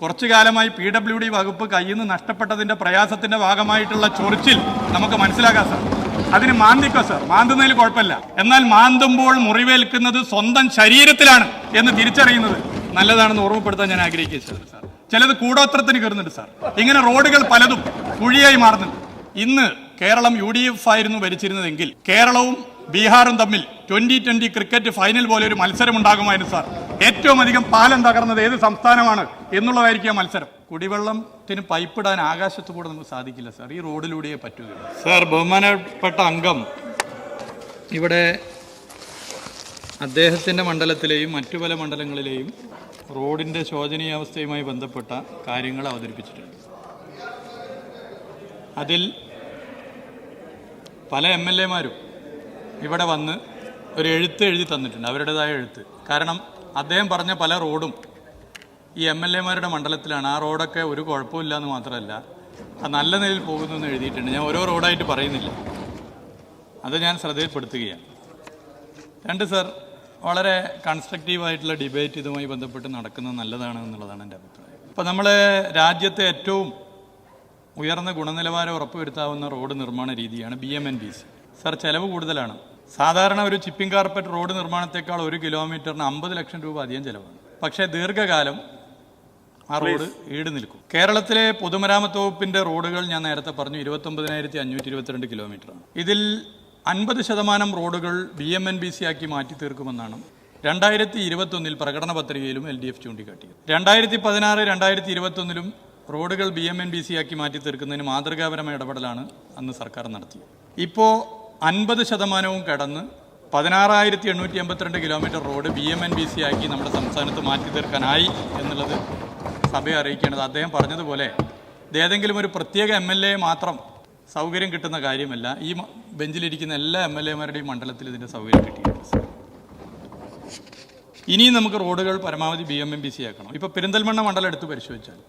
കുറച്ചു കാലമായി P W D വകുപ്പ് കയ്യിൽ നിന്ന് നഷ്ടപ്പെട്ടതിന്റെ പ്രയാസത്തിന്റെ ഭാഗമായിട്ടുള്ള ചൊറിച്ചിൽ നമുക്ക് മനസ്സിലാക്കാം സാർ. അതിന് മാന്തിക്കോ സാർ? മാന്തുന്നതിൽ കുഴപ്പമില്ല. എന്നാൽ മാന്തുമ്പോൾ മുറിവേൽക്കുന്നത് സ്വന്തം ശരീരത്തിലാണ് എന്ന് തിരിച്ചറിയുന്നത് നല്ലതാണെന്ന് ഓർമ്മപ്പെടുത്താൻ ഞാൻ ആഗ്രഹിക്കുന്നത് സാർ. ചിലത് കൂടോത്രത്തിന് കയറുന്നുണ്ട് സാർ. ഇങ്ങനെ റോഡുകൾ പലതും കുഴിയായി മാറുന്നുണ്ട്. ഇന്ന് കേരളം യു ഡി എഫ് ആയിരുന്നു ഭരിച്ചിരുന്നതെങ്കിൽ കേരളവും ബീഹാറും തമ്മിൽ ട്വന്റി ട്വന്റി ക്രിക്കറ്റ് ഫൈനൽ പോലെ ഒരു മത്സരം ഉണ്ടാകുമായിരുന്നു സാർ ഏറ്റവും അധികം പാലം തകർന്നത് ഏത് സംസ്ഥാനമാണ് എന്നുള്ളതായിരിക്കും ആ മത്സരം. കുടിവെള്ളത്തിന് പൈപ്പിടാൻ ആകാശത്തു കൂടെ നമുക്ക് സാധിക്കില്ല സാർ ഈ റോഡിലൂടെയേ പറ്റുകയുള്ളൂ സാർ ബഹുമാനപ്പെട്ട അംഗം. ഇവിടെ അദ്ദേഹത്തിന്റെ മണ്ഡലത്തിലെയും മറ്റു പല മണ്ഡലങ്ങളിലെയും റോഡിന്റെ ശോചനീയാവസ്ഥയുമായി ബന്ധപ്പെട്ട കാര്യങ്ങൾ അവതരിപ്പിച്ചിട്ടുണ്ട്. അതിൽ പല എം എൽ എമാരും ഇവിടെ വന്ന് ഒരു എഴുത്ത് എഴുതി തന്നിട്ടുണ്ട് അവരുടേതായ എഴുത്ത്. കാരണം അദ്ദേഹം പറഞ്ഞ പല റോഡും ഈ എം എൽ എമാരുടെ മണ്ഡലത്തിലാണ്. ആ റോഡൊക്കെ ഒരു കുഴപ്പമില്ല എന്ന് മാത്രമല്ല അത് നല്ല നിലയിൽ പോകുന്നു എന്ന് എഴുതിയിട്ടുണ്ട്. ഞാൻ ഓരോ റോഡായിട്ട് പറയുന്നില്ല. അത് ഞാൻ ശ്രദ്ധയിൽപ്പെടുത്തുകയാണ്. രണ്ട് സർ വളരെ കൺസ്ട്രക്റ്റീവായിട്ടുള്ള ഡിബേറ്റ് ഇതുമായി ബന്ധപ്പെട്ട് നടക്കുന്നത് നല്ലതാണ് എന്നുള്ളതാണ് എന്റെ അഭിപ്രായം. ഇപ്പോൾ നമ്മൾ രാജ്യത്തെ ഏറ്റവും ഉയർന്ന ഗുണനിലവാരം ഉറപ്പുവരുത്താവുന്ന റോഡ് നിർമ്മാണ രീതിയാണ് B M N B C. Sir ചെലവ് കൂടുതലാണ്. സാധാരണ ഒരു ചിപ്പിംഗ് കാർപ്പറ്റ് റോഡ് നിർമ്മാണത്തെക്കാൾ ഒരു കിലോമീറ്ററിന് അമ്പത് ലക്ഷം രൂപ അധികം ചെലവാണ്. പക്ഷേ ദീർഘകാലം ആ റോഡ് ഈട് നിൽക്കും. കേരളത്തിലെ പൊതുമരാമത്ത് വകുപ്പിന്റെ റോഡുകൾ ഞാൻ നേരത്തെ പറഞ്ഞു ഇരുപത്തൊമ്പതിനായിരത്തി അഞ്ഞൂറ്റി ഇരുപത്തിരണ്ട് കിലോമീറ്ററാണ്. ഇതിൽ അൻപത് ശതമാനം റോഡുകൾ B M N B C ആക്കി മാറ്റി തീർക്കുമെന്നാണ് രണ്ടായിരത്തി ഇരുപത്തൊന്നിൽ പ്രകടന പത്രികയിലും എൽ ഡി എഫ് ചൂണ്ടിക്കാട്ടിയത്. രണ്ടായിരത്തി പതിനാറ് രണ്ടായിരത്തി ഇരുപത്തൊന്നിലും റോഡുകൾ B M N B C ആക്കി മാറ്റി തീർക്കുന്നതിന് മാതൃകാപരമായ ഇടപെടലാണ് അന്ന് സർക്കാർ നടത്തിയത്. ഇപ്പോൾ അൻപത് ശതമാനവും കടന്ന് പതിനാറായിരത്തി എണ്ണൂറ്റി എൺപത്തിരണ്ട് kilometre road B M N B C ആക്കി നമ്മുടെ സംസ്ഥാനത്ത് മാറ്റി തീർക്കാനായി എന്നുള്ളത് സഭയെ അറിയിക്കേണ്ടത് അദ്ദേഹം പറഞ്ഞതുപോലെ ഏതെങ്കിലും ഒരു പ്രത്യേക എം എൽ എ മാത്രം സൗകര്യം കിട്ടുന്ന കാര്യമല്ല. ഈ ബെഞ്ചിലിരിക്കുന്ന എല്ലാ എം എൽ എമാരുടെയും മണ്ഡലത്തിൽ ഇതിന്റെ സൗകര്യം കിട്ടിയിട്ടുണ്ട്. ഇനിയും നമുക്ക് റോഡുകൾ പരമാവധി B M M B C ആക്കണം. ഇപ്പോൾ പെരിന്തൽമണ്ണ മണ്ഡലം എടുത്ത് പരിശോധിച്ചാൽ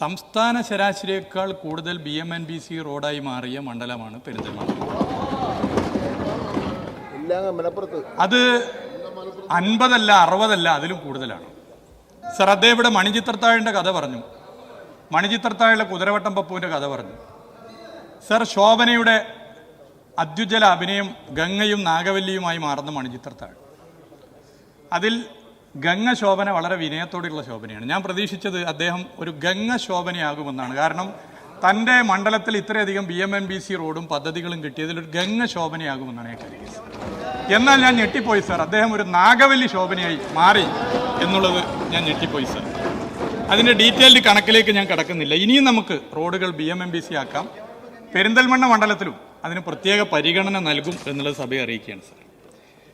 സംസ്ഥാന ശരാശരിയേക്കാൾ കൂടുതൽ B M N B C റോഡായി മാറിയ മണ്ഡലമാണ് പെരിന്തൽമണ്ണ. അത് അൻപതല്ല അറുപതല്ല അതിലും കൂടുതലാണ്. സർ അദ്ദേഹം ഇവിടെ മണിചിത്രത്താഴിന്റെ കഥ പറഞ്ഞു. മണിചിത്രത്താഴിലെ കുതിരവട്ടം പപ്പുവിന്റെ കഥ പറഞ്ഞു. സർ ശോഭനയുടെ അത്യുജ്വല അഭിനയം ഗംഗയും നാഗവല്ലിയുമായി മാറുന്ന മണിചിത്രത്താഴ്. അതിൽ ഗംഗ ശോഭന വളരെ വിനയത്തോടെയുള്ള ശോഭനയാണ്. ഞാൻ പ്രതീക്ഷിച്ചത് അദ്ദേഹം ഒരു ഗംഗ ശോഭനയാകുമെന്നാണ്. കാരണം തന്റെ മണ്ഡലത്തിൽ ഇത്രയധികം B M N B C റോഡും പദ്ധതികളും കിട്ടിയതിൽ ഒരു ഗംഗ ശോഭനയാകുമെന്നാണ് ഞാൻ കരുതിയത് എന്നാൽ ഞാൻ ഞെട്ടിപ്പോയി സാർ അദ്ദേഹം ഒരു നാഗവല്ലി ശോഭനയായി മാറി എന്നുള്ളത് ഞാൻ ഞെട്ടിപ്പോയി സാർ അതിന്റെ ഡീറ്റെയിൽഡ് കണക്കിലേക്ക് ഞാൻ കടക്കുന്നില്ല. ഇനിയും നമുക്ക് റോഡുകൾ B M M B C ആക്കാം. പെരിന്തൽമണ്ണ മണ്ഡലത്തിലും അതിന് പ്രത്യേക പരിഗണന നൽകും എന്നുള്ളത് സഭയെ അറിയിക്കുകയാണ് സാർ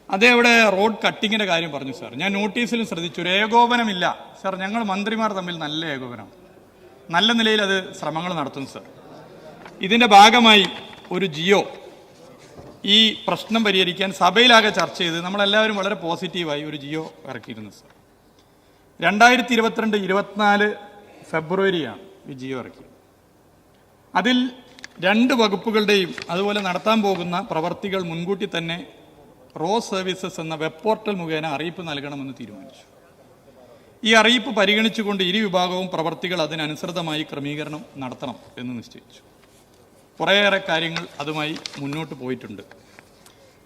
അതേ ഇവിടെ റോഡ് കട്ടിങ്ങിന്റെ കാര്യം പറഞ്ഞു സാർ ഞാൻ നോട്ടീസിലും ശ്രദ്ധിച്ചു. ഒരു ഏകോപനമില്ല. സാർ ഞങ്ങൾ മന്ത്രിമാർ തമ്മിൽ നല്ല ഏകോപനം. നല്ല നിലയിൽ അത് ശ്രമങ്ങൾ നടത്തുന്നു സർ. ഇതിന്റെ ഭാഗമായി ഒരു ജിയോ ഈ പ്രശ്നം പരിഹരിക്കാൻ സഭയിലാകെ ചർച്ച ചെയ്ത് നമ്മളെല്ലാവരും വളരെ പോസിറ്റീവായി ഒരു ജിയോ ഇറക്കിയിരുന്നു സർ. രണ്ടായിരത്തി ഇരുപത്തിരണ്ട് ഇരുപത്തിനാല് ഫെബ്രുവരിയാണ് ഈ ജിയോ ഇറക്കിയത്. അതിൽ രണ്ട് വകുപ്പുകളുടെയും അതുപോലെ നടത്താൻ പോകുന്ന പ്രവർത്തികൾ മുൻകൂട്ടി തന്നെ റോ സർവീസസ് എന്ന വെബ് പോർട്ടൽ മുഖേന അറിയിപ്പ് നൽകണമെന്ന് തീരുമാനിച്ചു. ഈ അറിയിപ്പ് പരിഗണിച്ചുകൊണ്ട് ഇരു വിഭാഗവും പ്രവർത്തികൾ അതിനനുസൃതമായി ക്രമീകരണം നടത്തണം എന്ന് നിശ്ചയിച്ചു. കുറേയേറെ കാര്യങ്ങൾ അതുമായി മുന്നോട്ട് പോയിട്ടുണ്ട്.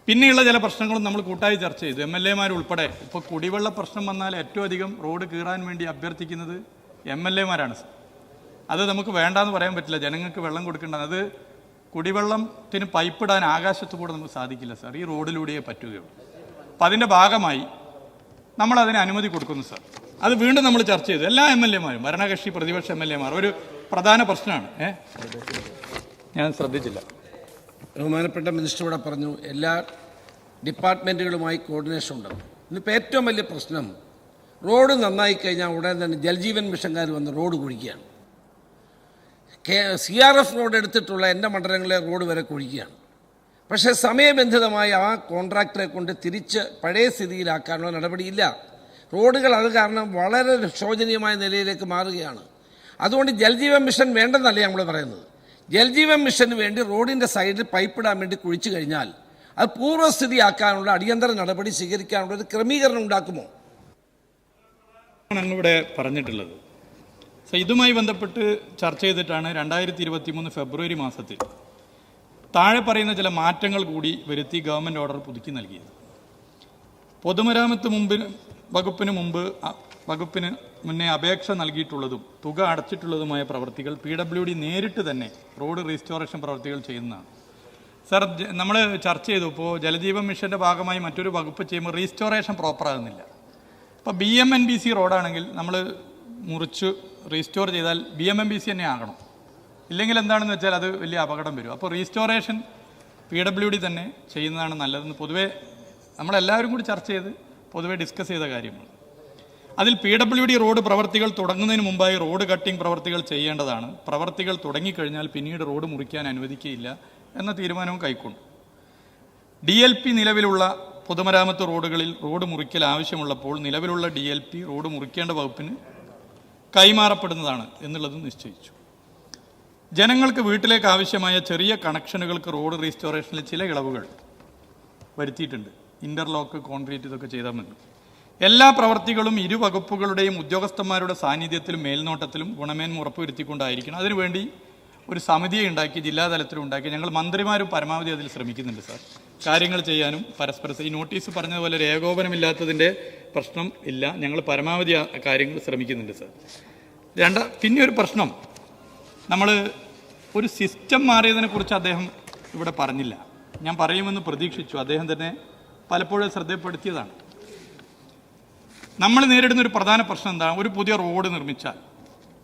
പിന്നെയുള്ള ചില പ്രശ്നങ്ങളും നമ്മൾ കൂട്ടായി ചർച്ച ചെയ്തു. എം എൽ എമാരുൾപ്പെടെ ഇപ്പോൾ കുടിവെള്ള പ്രശ്നം വന്നാൽ ഏറ്റവും അധികം റോഡ് കീറാൻ വേണ്ടി അഭ്യർത്ഥിക്കുന്നത് എം എൽ എമാരാണ് അത് നമുക്ക് വേണ്ടാന്ന് പറയാൻ പറ്റില്ല. ജനങ്ങൾക്ക് വെള്ളം കൊടുക്കേണ്ടത് അത് കുടിവെള്ളത്തിന് പൈപ്പിടാൻ ആകാശത്ത് കൂടെ നമുക്ക് സാധിക്കില്ല സാർ. ഈ റോഡിലൂടെയേ പറ്റുകയുള്ളൂ. അപ്പം അതിന്റെ ഭാഗമായി നമ്മൾ അതിന് അനുമതി കൊടുക്കുന്നു സാർ. അത് വീണ്ടും നമ്മൾ ചർച്ച ചെയ്തു. എല്ലാ എം എൽ എമാരും ഭരണകക്ഷി പ്രതിപക്ഷ എം എൽ എമാർ ഒരു പ്രധാന പ്രശ്നമാണ്. ഞാൻ ശ്രദ്ധിച്ചില്ല. ബഹുമാനപ്പെട്ട മിനിസ്റ്റർ ഇവിടെ പറഞ്ഞു എല്ലാ ഡിപ്പാർട്ട്മെന്റുകളുമായി കോർഡിനേഷൻ ഉണ്ട് ഇന്നിപ്പോൾ ഏറ്റവും വലിയ പ്രശ്നം റോഡ് നന്നായി കഴിഞ്ഞാൽ ഉടൻ തന്നെ ജൽജീവൻ മിഷൻകാർ വന്ന് road കുഴിക്കുകയാണ്. K C R F road എടുത്തിട്ടുള്ള എന്റെ മണ്ഡലങ്ങളിലെ റോഡ് വരെ കുഴിക്കുകയാണ്. പക്ഷേ സമയബന്ധിതമായി ആ കോൺട്രാക്ടറെ കൊണ്ട് തിരിച്ച് പഴയ സ്ഥിതിയിലാക്കാനുള്ള നടപടിയില്ല. റോഡുകൾ അത് കാരണം വളരെ ശോചനീയമായ നിലയിലേക്ക് മാറുകയാണ്. അതുകൊണ്ട് ജൽജീവൻ മിഷൻ വേണ്ടെന്നല്ല നമ്മൾ പറയുന്നത്. ജൽജീവൻ മിഷന് വേണ്ടി റോഡിന്റെ സൈഡിൽ പൈപ്പിടാൻ വേണ്ടി കുഴിച്ചു കഴിഞ്ഞാൽ അത് പൂർവസ്ഥിതിയാക്കാനുള്ള അടിയന്തര നടപടി സ്വീകരിക്കാനുള്ള ഒരു ക്രമീകരണം ഉണ്ടാക്കുമോ? ഇവിടെ പറഞ്ഞിട്ടുള്ളത്. സോ ഇതുമായി ബന്ധപ്പെട്ട് ചർച്ച ചെയ്തിട്ടാണ് രണ്ടായിരത്തി ഇരുപത്തി മൂന്ന് ഫെബ്രുവരി മാസത്തിൽ താഴെ പറയുന്ന ചില മാറ്റങ്ങൾ കൂടി വരുത്തി ഗവൺമെന്റ് ഓർഡർ പുതുക്കി നൽകിയത്. പൊതുമരാമത്ത് മുമ്പിന് വകുപ്പിന് മുമ്പ് വകുപ്പിന് മുന്നേ അപേക്ഷ നൽകിയിട്ടുള്ളതും തുക അടച്ചിട്ടുള്ളതുമായ പ്രവൃത്തികൾ പി ഡബ്ല്യു ഡി നേരിട്ട് തന്നെ റോഡ് റീസ്റ്റോറേഷൻ പ്രവൃത്തികൾ ചെയ്യുന്നതാണ്. സർ നമ്മൾ ചർച്ച ചെയ്തു. ഇപ്പോൾ ജലജീവൻ മിഷന്റെ ഭാഗമായി മറ്റൊരു വകുപ്പ് ചെയ്യുമ്പോൾ റീസ്റ്റോറേഷൻ പ്രോപ്പറാകുന്നില്ല ഇപ്പോൾ B M N B C റോഡാണെങ്കിൽ നമ്മൾ മുറിച്ച് റീസ്റ്റോർ ചെയ്താൽ B M M B C തന്നെ ആകണം. ഇല്ലെങ്കിൽ എന്താണെന്ന് വെച്ചാൽ അത് വലിയ അപകടം വരും. അപ്പോൾ റീസ്റ്റോറേഷൻ പി ഡബ്ല്യു ഡി തന്നെ ചെയ്യുന്നതാണ് നല്ലതെന്ന് പൊതുവേ നമ്മളെല്ലാവരും കൂടി ചർച്ച ചെയ്ത് പൊതുവേ ഡിസ്കസ് ചെയ്ത കാര്യമാണ്. അതിൽ പി ഡബ്ല്യു ഡി റോഡ് പ്രവർത്തികൾ തുടങ്ങുന്നതിന് മുമ്പായി റോഡ് കട്ടിംഗ് പ്രവർത്തികൾ ചെയ്യേണ്ടതാണ്. പ്രവർത്തികൾ തുടങ്ങിക്കഴിഞ്ഞാൽ പിന്നീട് റോഡ് മുറിക്കാൻ അനുവദിക്കുകയില്ല എന്ന തീരുമാനവും കൈക്കൊണ്ടു. ഡി എൽ പി നിലവിലുള്ള പൊതുമരാമത്ത് റോഡുകളിൽ റോഡ് മുറിക്കൽ ആവശ്യമുള്ളപ്പോൾ നിലവിലുള്ള ഡി എൽ പി റോഡ് മുറിക്കേണ്ട വകുപ്പിന് കൈമാറപ്പെടുന്നതാണ് എന്നുള്ളത് നിശ്ചയിച്ചു. ജനങ്ങൾക്ക് വീട്ടിലേക്ക് ആവശ്യമായ ചെറിയ കണക്ഷനുകൾക്ക് റോഡ് റീസ്റ്റോറേഷനിൽ ചില ഇളവുകൾ വരുത്തിയിട്ടുണ്ട്. ഇന്റർലോക്ക് കോൺക്രീറ്റ് ഇതൊക്കെ ചെയ്താൽ മതി. എല്ലാ പ്രവർത്തികളും ഇരു വകുപ്പുകളുടെയും ഉദ്യോഗസ്ഥന്മാരുടെ സാന്നിധ്യത്തിലും മേൽനോട്ടത്തിലും ഗുണമേന്മ ഉറപ്പുവരുത്തിക്കൊണ്ടായിരിക്കണം. അതിനുവേണ്ടി ഒരു സമിതിയെ ഉണ്ടാക്കി ജില്ലാതലത്തിലും ഉണ്ടാക്കി. ഞങ്ങൾ മന്ത്രിമാരും പരമാവധി അതിൽ ശ്രമിക്കുന്നുണ്ട് സാർ. കാര്യങ്ങൾ ചെയ്യാനും പരസ്പര ഈ നോട്ടീസ് പറഞ്ഞതുപോലെ ഏകോപനമില്ലാത്തതിന്റെ പ്രശ്നം ഇല്ല. ഞങ്ങൾ പരമാവധി കാര്യങ്ങൾ ശ്രമിക്കുന്നുണ്ട് സാർ. രണ്ട പിന്നെ ഒരു പ്രശ്നം. നമ്മൾ ഒരു സിസ്റ്റം മാറിയതിനെക്കുറിച്ച് അദ്ദേഹം ഇവിടെ പറഞ്ഞില്ല. ഞാൻ പറയുമെന്ന് പ്രതീക്ഷിച്ചു. അദ്ദേഹം തന്നെ പലപ്പോഴും ശ്രദ്ധപ്പെടുത്തിയതാണ് നമ്മൾ നേരിടുന്ന ഒരു പ്രധാന പ്രശ്നം എന്താണ്? ഒരു പുതിയ റോഡ് നിർമ്മിച്ചാൽ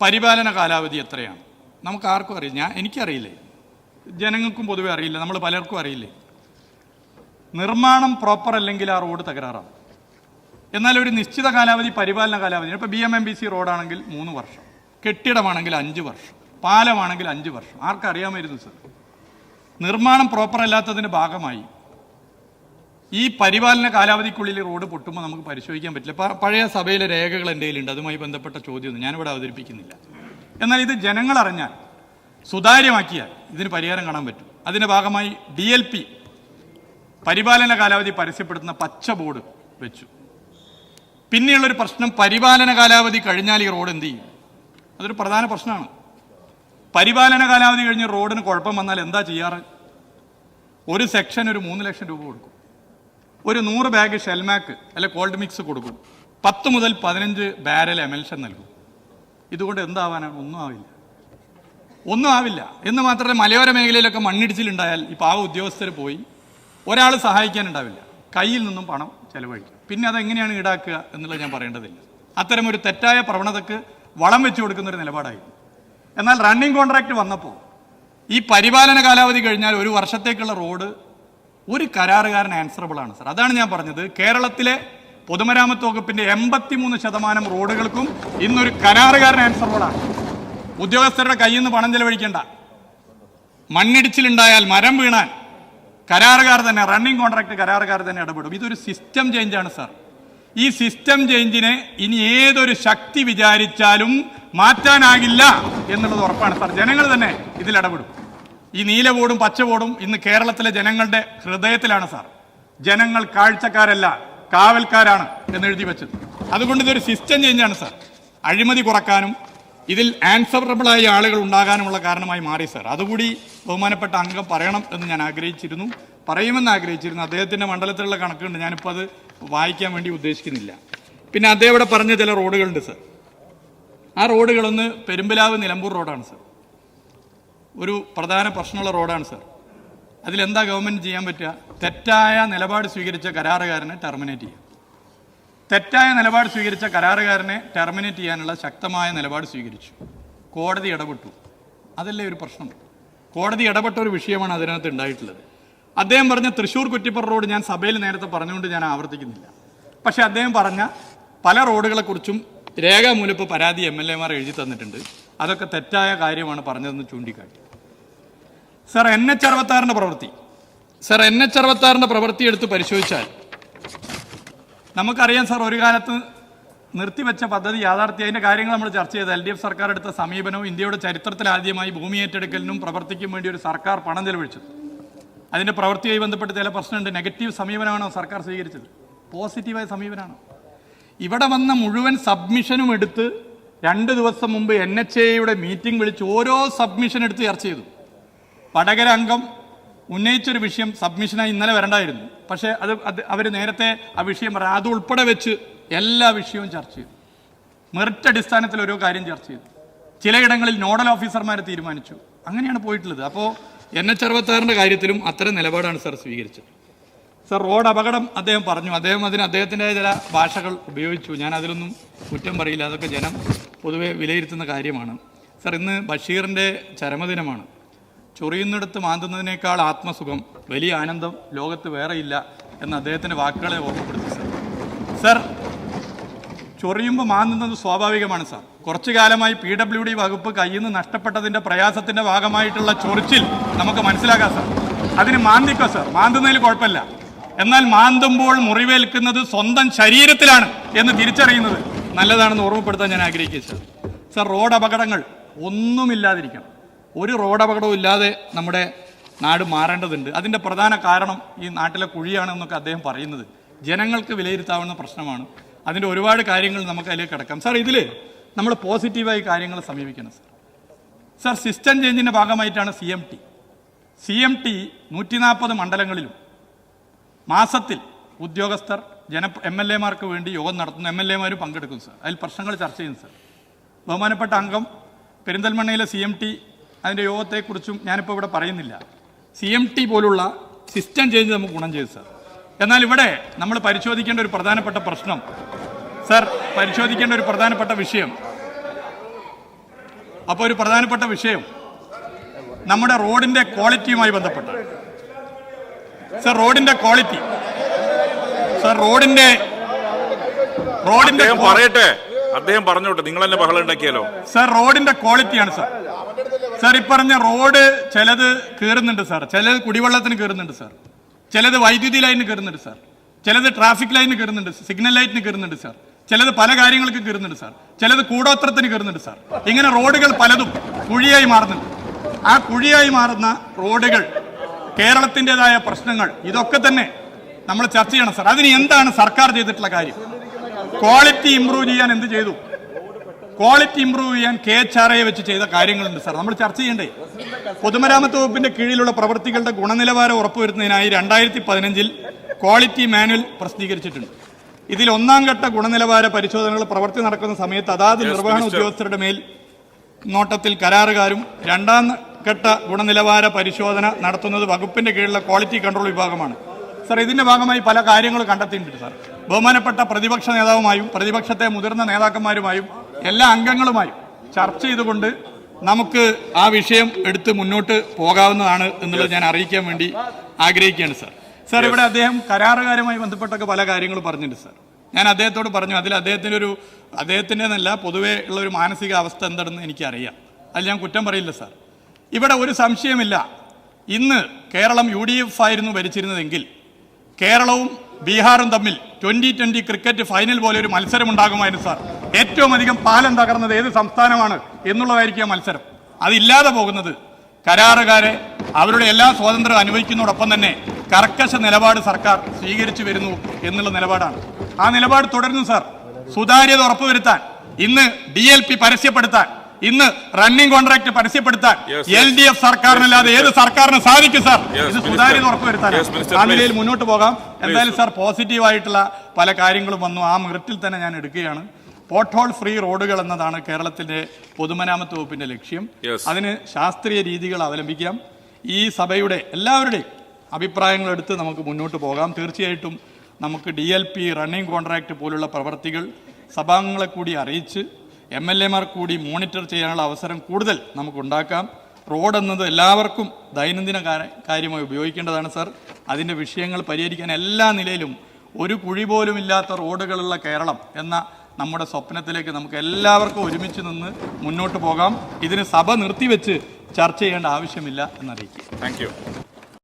പരിപാലന കാലാവധി എത്രയാണ്? നമുക്ക് ആർക്കും അറിയില്ല. ഞാൻ എനിക്കറിയില്ലേ. ജനങ്ങൾക്കും പൊതുവെ അറിയില്ല. നമ്മൾ പലർക്കും അറിയില്ലേ. നിർമ്മാണം പ്രോപ്പർ അല്ലെങ്കിൽ ആ റോഡ് തകരാറാണ്. എന്നാൽ ഒരു നിശ്ചിത കാലാവധി പരിപാലന കാലാവധി. ഇപ്പോൾ B M M B C റോഡാണെങ്കിൽ മൂന്ന് വർഷം. കെട്ടിടമാണെങ്കിൽ അഞ്ച് വർഷം. പാലമാണെങ്കിൽ അഞ്ച് വർഷം. ആർക്കറിയാമായിരുന്നു സർ? നിർമ്മാണം പ്രോപ്പർ അല്ലാത്തതിന്റെ ഭാഗമായി ഈ പരിപാലന കാലാവധിക്കുള്ളിൽ റോഡ് പൊട്ടുമ്പോൾ നമുക്ക് പരിശോധിക്കാൻ പറ്റില്ല. പഴയ സഭയിലെ രേഖകൾ എന്റെ കയ്യിലുണ്ട് അതുമായി ബന്ധപ്പെട്ട ചോദ്യമൊന്നും ഞാനിവിടെ അവതരിപ്പിക്കുന്നില്ല. എന്നാൽ ഇത് ജനങ്ങൾ അറിഞ്ഞാൽ സുതാര്യമാക്കിയാൽ ഇതിന് പരിഹാരം കാണാൻ പറ്റും. അതിന്റെ ഭാഗമായി ഡി എൽ പി പരിപാലന കാലാവധി പരസ്യപ്പെടുത്തുന്ന പച്ച ബോർഡ് വെച്ചു. പിന്നെയുള്ളൊരു പ്രശ്നം പരിപാലന കാലാവധി കഴിഞ്ഞാൽ ഈ റോഡ് എന്ത് ചെയ്യും? അതൊരു പ്രധാന പ്രശ്നമാണ്. പരിപാലന കാലാവധി കഴിഞ്ഞ് റോഡിന് കുഴപ്പം വന്നാൽ എന്താ ചെയ്യാറ്? ഒരു സെക്ഷൻ ഒരു മൂന്ന് ലക്ഷം രൂപ കൊടുക്കും. ഒരു നൂറ് ബാഗ് ഷെൽമാക്ക് അല്ലെ കോൾഡ് മിക്സ് കൊടുക്കും. പത്ത് മുതൽ പതിനഞ്ച് ബാരൽ എമൽഷൻ നൽകും. ഇതുകൊണ്ട് എന്താവാനാണ് ഒന്നും ആവില്ല. ഒന്നും ആവില്ല. എന്ന് മാത്രമല്ല മലയോര മേഖലയിലൊക്കെ മണ്ണിടിച്ചിലുണ്ടായാൽ ഈ പാവ ഉദ്യോഗസ്ഥർ പോയി. ഒരാൾ സഹായിക്കാനുണ്ടാവില്ല. കയ്യിൽ നിന്നും പണം ചെലവഴിക്കും. പിന്നെ അതെങ്ങനെയാണ് ഈടാക്കുക എന്നുള്ളത് ഞാൻ പറയേണ്ടതില്ല. അത്തരം ഒരു തെറ്റായ പ്രവണതക്ക് വളം വെച്ചു കൊടുക്കുന്ന ഒരു നിലപാടായി. എന്നാൽ റണ്ണിംഗ് കോൺട്രാക്ട് വന്നപ്പോൾ ഈ പരിപാലന കാലാവധി കഴിഞ്ഞാൽ ഒരു വർഷത്തേക്കുള്ള റോഡ് ഒരു കരാറുകാരൻ ആൻസറബിൾ ആണ് സർ അതാണ് ഞാൻ പറഞ്ഞത്. കേരളത്തിലെ പൊതുമരാമത്ത് വകുപ്പിന്റെ എൺപത്തിമൂന്ന് ശതമാനം റോഡുകൾക്കും ഇന്നൊരു കരാറുകാരൻ ആൻസറബിൾ ആണ്. ഉദ്യോഗസ്ഥരുടെ കയ്യിൽ നിന്ന് പണം ചെലവഴിക്കേണ്ട. മണ്ണിടിച്ചിലുണ്ടായാൽ മരം വീണാൽ കരാറുകാർ തന്നെ റണ്ണിംഗ് കോൺട്രാക്ട് കരാറുകാർ തന്നെ ഇടപെടും. ഇതൊരു സിസ്റ്റം ചേഞ്ച് ആണ് സാർ ഈ സിസ്റ്റം ചേഞ്ചിനെ ഇനി ഏതൊരു ശക്തി വിചാരിച്ചാലും മാറ്റാനാകില്ല എന്നുള്ളത് ഉറപ്പാണ് സാർ ജനങ്ങൾ തന്നെ ഇതിൽ ഇടപെടും. ഈ നീല ബോർഡും പച്ച ബോർഡും ഇന്ന് കേരളത്തിലെ ജനങ്ങളുടെ ഹൃദയത്തിലാണ് സാർ. ജനങ്ങൾ കാഴ്ചക്കാരല്ല കാവൽക്കാരാണ് എന്ന് എഴുതി വെച്ചത്. അതുകൊണ്ട് ഇതൊരു സിസ്റ്റം ചേഞ്ചാണ് സാർ. അഴിമതി കുറക്കാനും ഇതിൽ ആൻസറബിളായ ആളുകൾ ഉണ്ടാകാനുമുള്ള കാരണമായി മാറി സാർ. അതുകൂടി ബഹുമാനപ്പെട്ട അംഗം പറയണം എന്ന് ഞാൻ ആഗ്രഹിച്ചിരുന്നു. പറയുമെന്ന് ആഗ്രഹിച്ചിരുന്നു. അദ്ദേഹത്തിന്റെ മണ്ഡലത്തിലുള്ള കണക്കുണ്ട്. ഞാനിപ്പോൾ അത് വായിക്കാൻ വേണ്ടി ഉദ്ദേശിക്കുന്നില്ല. പിന്നെ അദ്ദേഹം ഇവിടെ പറഞ്ഞ ചില റോഡുകളുണ്ട് സർ. ആ റോഡുകളൊന്ന് പെരുമ്പലാവ് നിലമ്പൂർ റോഡാണ് സാർ. ഒരു പ്രധാന പ്രശ്നമുള്ള റോഡാണ് സാർ. അതിലെന്താ ഗവൺമെന്റ് ചെയ്യാൻ പറ്റുക? തെറ്റായ നിലപാട് സ്വീകരിച്ച കരാറുകാരനെ ടെർമിനേറ്റ് ചെയ്യുക തെറ്റായ നിലപാട് സ്വീകരിച്ച കരാറുകാരനെ ടെർമിനേറ്റ് ചെയ്യാനുള്ള ശക്തമായ നിലപാട് സ്വീകരിച്ചു. കോടതി ഇടപെട്ടു. അതല്ലേ ഒരു പ്രശ്നം? കോടതി ഇടപെട്ട ഒരു വിഷയമാണ് അതിനകത്ത് ഉണ്ടായിട്ടുള്ളത്. അദ്ദേഹം പറഞ്ഞ തൃശ്ശൂർ കുറ്റിപ്പുറ റോഡ് ഞാൻ സഭയിൽ നേരത്തെ പറഞ്ഞുകൊണ്ട് ഞാൻ ആവർത്തിക്കുന്നില്ല. പക്ഷേ അദ്ദേഹം പറഞ്ഞ പല റോഡുകളെക്കുറിച്ചും രേഖാമൂലം പരാതി എം എൽ എമാർ എഴുതി തന്നിട്ടുണ്ട്. അതൊക്കെ തെറ്റായ കാര്യമാണ് പറഞ്ഞതെന്ന് ചൂണ്ടിക്കാട്ടി. സർ എൻ എച്ച് അറുപത്താറിന്റെ പ്രവൃത്തി. സർ എൻ എച്ച് അറുപത്താറിന്റെ പ്രവൃത്തി എടുത്ത് പരിശോധിച്ചാൽ. നമുക്കറിയാം സാർ ഒരു കാലത്ത് നിർത്തിവെച്ച പദ്ധതി യാഥാർത്ഥ്യ. അതിന്റെ കാര്യങ്ങൾ നമ്മൾ ചർച്ച ചെയ്ത്. എൽ ഡി എഫ് സർക്കാർ എടുത്ത സമീപനവും ഇന്ത്യയുടെ ചരിത്രത്തിൽ ആദ്യമായി ഭൂമി ഏറ്റെടുക്കലിനും പ്രവർത്തിക്കും വേണ്ടി ഒരു സർക്കാർ പണം ചെലവഴിച്ചത്. അതിന്റെ പ്രവൃത്തിയായി ബന്ധപ്പെട്ട് ചില പ്രശ്നമുണ്ട്. നെഗറ്റീവ് സമീപനമാണോ സർക്കാർ സ്വീകരിച്ചത്? പോസിറ്റീവായ സമീപനമാണോ? ഇവിടെ വന്ന മുഴുവൻ സബ്മിഷനും എടുത്ത് രണ്ട് ദിവസം മുമ്പ് എൻ എച്ച് എയുടെ മീറ്റിംഗ് വിളിച്ച് ഓരോ സബ്മിഷൻ എടുത്ത് ചർച്ച ചെയ്തു. വടകര ഉന്നയിച്ചൊരു വിഷയം സബ്മിഷനായി ഇന്നലെ വരണ്ടായിരുന്നു. പക്ഷേ അത് അത് അവർ നേരത്തെ ആ വിഷയം പറയാം അത് ഉൾപ്പെടെ വെച്ച് എല്ലാ വിഷയവും ചർച്ച ചെയ്തു. മെറിറ്റ് അടിസ്ഥാനത്തിൽ ഓരോ കാര്യം ചർച്ച ചെയ്തു. ചിലയിടങ്ങളിൽ നോഡൽ ഓഫീസർമാരെ തീരുമാനിച്ചു. അങ്ങനെയാണ് പോയിട്ടുള്ളത്. അപ്പോൾ എൻ എച്ച് അറുപത്താറിന്റെ കാര്യത്തിലും അത്തരം നിലപാടാണ് സാർ സ്വീകരിച്ചത്. സർ റോഡ് അപകടം അദ്ദേഹം പറഞ്ഞു. അദ്ദേഹം അതിന് അദ്ദേഹത്തിന്റെ ചില ഭാഷകൾ ഉപയോഗിച്ചു. ഞാൻ അതിലൊന്നും കുറ്റം പറയില്ല. അതൊക്കെ ജനം പൊതുവെ വിലയിരുത്തുന്ന കാര്യമാണ്. സർ ഇന്ന് ബഷീറിന്റെ ചരമദിനമാണ്. ചൊറിയുന്നിടത്ത് മാന്തുന്നതിനേക്കാൾ ആത്മസുഖം വലിയ ആനന്ദം ലോകത്ത് വേറെയില്ല എന്ന് അദ്ദേഹത്തിന്റെ വാക്കുകളെ ഓർമ്മപ്പെടുത്തി സർ. സർ ചൊറിയുമ്പോൾ മാന്തുന്നത് സ്വാഭാവികമാണ് സാർ. കുറച്ചു കാലമായി പി ഡബ്ല്യു ഡി വകുപ്പ് കയ്യിൽ നിന്ന് നഷ്ടപ്പെട്ടതിന്റെ പ്രയാസത്തിന്റെ ഭാഗമായിട്ടുള്ള ചൊറിച്ചിൽ നമുക്ക് മനസ്സിലാക്കാം സാർ. അതിന് മാന്തിക്കോ സാർ? മാന്തുന്നതിൽ കുഴപ്പമില്ല. എന്നാൽ മാന്തുമ്പോൾ മുറിവേൽക്കുന്നത് സ്വന്തം ശരീരത്തിലാണ് എന്ന് തിരിച്ചറിയുന്നത് നല്ലതാണെന്ന് ഓർമ്മപ്പെടുത്താൻ ഞാൻ ആഗ്രഹിക്കുക സാർ. സാർ റോഡ് അപകടങ്ങൾ ഒന്നുമില്ലാതിരിക്കണം. ഒരു റോഡ് അപകടവും ഇല്ലാതെ നമ്മുടെ നാട് മാറേണ്ടതുണ്ട്. അതിന്റെ പ്രധാന കാരണം ഈ നാട്ടിലെ കുഴിയാണെന്നൊക്കെ അദ്ദേഹം പറയുന്നത്. ജനങ്ങൾക്ക് വിലയിരുത്താവുന്ന പ്രശ്നമാണ്. അതിന്റെ ഒരുപാട് കാര്യങ്ങൾ നമുക്ക് അതിലേക്ക് കിടക്കാം. സാർ ഇതിൽ നമ്മൾ പോസിറ്റീവായി കാര്യങ്ങൾ സമീപിക്കണം സാർ. സാർ സിസ്റ്റം ചേഞ്ചിന്റെ ഭാഗമായിട്ടാണ് C M T C M T നൂറ്റി നാൽപ്പത് മണ്ഡലങ്ങളിലും മാസത്തിൽ ഉദ്യോഗസ്ഥർ ജന എം എൽ എമാർക്ക് വേണ്ടി യോഗം നടത്തുന്നു. എം എൽ എമാർ പങ്കെടുക്കും സാർ. അതിൽ പ്രശ്നങ്ങൾ ചർച്ച ചെയ്യുന്നു സാർ. ബഹുമാനപ്പെട്ട അംഗം പെരിന്തൽമണ്ണയിലെ സി എം ടി അതിന്റെ യോഗത്തെക്കുറിച്ചും ഞാനിപ്പോൾ ഇവിടെ പറയുന്നില്ല. സി എം ടി പോലുള്ള സിസ്റ്റം ചേഞ്ച് നമുക്ക് ഗുണം ചെയ്തു സാർ എന്നാൽ ഇവിടെ നമ്മൾ പരിശോധിക്കേണ്ട ഒരു പ്രധാനപ്പെട്ട പ്രശ്നം. സാർ പരിശോധിക്കേണ്ട ഒരു പ്രധാനപ്പെട്ട വിഷയം. അപ്പോൾ ഒരു പ്രധാനപ്പെട്ട വിഷയം. നമ്മുടെ റോഡിന്റെ ക്വാളിറ്റിയുമായി ബന്ധപ്പെട്ട. സർ റോഡിന്റെ ക്വാളിറ്റി. സർ റോഡിന്റെ റോഡിന്റെ പറയട്ടെ. അദ്ദേഹം പറഞ്ഞോട്ടെ നിങ്ങൾ തന്നെ ബഹളം ഉണ്ടാക്കിയാലോ സർ റോഡിന്റെ ക്വാളിറ്റിയാണ് സാർ. സർ ഈ പറഞ്ഞ റോഡ് ചിലത് കീറുന്നുണ്ട് സാർ. ചിലത് കുടിവെള്ളത്തിന് കീറുന്നുണ്ട് സാർ. ചിലത് വൈദ്യുതി ലൈനിന് കീറുന്നുണ്ട് സാർ. ചിലത് ട്രാഫിക് ലൈനിന് കീറുന്നുണ്ട് സിഗ്നൽ ലൈറ്റിന് കീറുന്നുണ്ട് സാർ. ചിലത് പല കാര്യങ്ങൾക്കും കീറുന്നുണ്ട് സാർ. ചിലത് കൂടോത്രത്തിന് കീറുന്നുണ്ട് സാർ. ഇങ്ങനെ റോഡുകൾ പലതും കുഴിയായി മാറുന്നുണ്ട്. ആ കുഴിയായി മാറുന്ന റോഡുകൾ കേരളത്തിന്റെതായ പ്രശ്നങ്ങൾ ഇതൊക്കെ തന്നെ നമ്മൾ ചർച്ച ചെയ്യണം സാർ. അതിന് എന്താണ് സർക്കാർ ചെയ്തിട്ടുള്ള കാര്യം? ക്വാളിറ്റി ഇംപ്രൂവ് ചെയ്യാൻ എന്ത് ചെയ്തു? ക്വാളിറ്റി ഇംപ്രൂവ് ചെയ്യാൻ കെ എച്ച് ആർ ഐ വെച്ച് ചെയ്ത കാര്യങ്ങളുണ്ട് സാർ. നമ്മൾ ചർച്ച ചെയ്യണ്ടേ? പൊതുമരാമത്ത് വകുപ്പിന്റെ കീഴിലുള്ള പ്രവൃത്തികളുടെ ഗുണനിലവാരം ഉറപ്പുവരുത്തുന്നതിനായി രണ്ടായിരത്തി പതിനഞ്ചിൽ ക്വാളിറ്റി മാനുവൽ പ്രസിദ്ധീകരിച്ചിട്ടുണ്ട്. ഇതിൽ ഒന്നാം ഘട്ട ഗുണനിലവാര പരിശോധനകൾ പ്രവൃത്തി നടക്കുന്ന സമയത്ത് അതാത് നിർവഹണ ഉദ്യോഗസ്ഥരുടെ മേൽ നോട്ടത്തിൽ കരാറുകാരും രണ്ടാം ഘട്ട ഗുണനിലവാര പരിശോധന നടത്തുന്നത് വകുപ്പിന്റെ കീഴിലുള്ള ക്വാളിറ്റി കൺട്രോൾ വിഭാഗമാണ്. സാർ ഇതിന്റെ ഭാഗമായി പല കാര്യങ്ങളും കണ്ടെത്തിയിട്ടുണ്ട് സാർ. ബഹുമാനപ്പെട്ട പ്രതിപക്ഷ നേതാവുമായും പ്രതിപക്ഷത്തെ മുതിർന്ന നേതാക്കന്മാരുമായും എല്ലാ അംഗങ്ങളുമായും ചർച്ച ചെയ്തുകൊണ്ട് നമുക്ക് ആ വിഷയം എടുത്ത് മുന്നോട്ട് പോകാവുന്നതാണ് എന്നുള്ളത് ഞാൻ അറിയിക്കാൻ വേണ്ടി ആഗ്രഹിക്കുകയാണ് സാർ സാർ ഇവിടെ അദ്ദേഹം കരാറുകാരുമായി ബന്ധപ്പെട്ടൊക്കെ പല കാര്യങ്ങളും പറഞ്ഞിട്ടുണ്ട് സാർ ഞാൻ അദ്ദേഹത്തോട് പറഞ്ഞു അതിൽ അദ്ദേഹത്തിന്റെ ഒരു അദ്ദേഹത്തിന്റെ എന്നല്ല പൊതുവേ ഉള്ള ഒരു മാനസിക അവസ്ഥ എന്താണെന്ന് എനിക്കറിയാം. അതിൽ ഞാൻ കുറ്റം പറയില്ല സാർ ഇവിടെ ഒരു സംശയമില്ല. ഇന്ന് കേരളം യു ഡി എഫ് ആയിരുന്നു ഭരിച്ചിരുന്നതെങ്കിൽ കേരളവും ബീഹാറും തമ്മിൽ ട്വന്റി ട്വന്റി ക്രിക്കറ്റ് ഫൈനൽ പോലെ ഒരു മത്സരം ഉണ്ടാകുമായിരുന്നു സാർ ഏറ്റവും അധികം പാലം തകർന്നത് ഏത് സംസ്ഥാനമാണ് എന്നുള്ളതായിരിക്കും ആ മത്സരം. അതില്ലാതെ പോകുന്നത് കരാറുകാരെ അവരുടെ എല്ലാ സ്വാതന്ത്ര്യം അനുഭവിക്കുന്നതോടൊപ്പം തന്നെ കർക്കശ നിലപാട് സർക്കാർ സ്വീകരിച്ചു വരുന്നു എന്നുള്ള നിലപാടാണ്. ആ നിലപാട് തുടരുന്നു സാർ സുതാര്യത ഉറപ്പുവരുത്താൻ ഇന്ന് ഡി എൽ പി പരസ്യപ്പെടുത്താൻ ഇന്ന് റണ്ണിംഗ് കോൺട്രാക്ട് പരസ്യപ്പെടുത്താൻ. എൽ ഡി എഫ് സർക്കാരിനല്ലാതെ ഏത് സർക്കാരിന് സാധിക്കും സാർ ഇത്. സുതാര്യത ഉറപ്പുവരുത്താൻ ആ നിലയിൽ മുന്നോട്ട് പോകാം. എന്തായാലും സാർ പോസിറ്റീവ് ആയിട്ടുള്ള പല കാര്യങ്ങളും വന്നു. ആ മെറിറ്റിൽ തന്നെ ഞാൻ എടുക്കുകയാണ്. പോട്ട് ഹോൾ ഫ്രീ റോഡുകൾ എന്നതാണ് കേരളത്തിന്റെ പൊതുമരാമത്ത് വകുപ്പിന്റെ ലക്ഷ്യം. അതിന് ശാസ്ത്രീയ രീതികൾ അവലംബിക്കാം. ഈ സഭയുടെ എല്ലാവരുടെയും അഭിപ്രായങ്ങൾ എടുത്ത് നമുക്ക് മുന്നോട്ട് പോകാം. തീർച്ചയായിട്ടും നമുക്ക് D L P running contract പോലുള്ള പ്രവർത്തികൾ സഭാംഗങ്ങളെ കൂടി അറിയിച്ച് എം എൽ എമാർ കൂടി മോണിറ്റർ ചെയ്യാനുള്ള അവസരം കൂടുതൽ നമുക്ക് ഉണ്ടാക്കാം. റോഡ് എന്നത് എല്ലാവർക്കും ദൈനംദിന കാര്യമായി ഉപയോഗിക്കേണ്ടതാണ് സാർ. അതിന്റെ വിഷയങ്ങൾ പരിഹരിക്കാൻ എല്ലാ നിലയിലും ഒരു കുഴി പോലും ഇല്ലാത്ത റോഡുകളുള്ള കേരളം എന്ന നമ്മുടെ സ്വപ്നത്തിലേക്ക് നമുക്ക് എല്ലാവർക്കും ഒരുമിച്ച് നിന്ന് മുന്നോട്ട് പോകാം. ഇതിന് സഭ നിർത്തിവെച്ച് ചർച്ച ചെയ്യേണ്ട ആവശ്യമില്ല എന്നറിയിക്കും താങ്ക്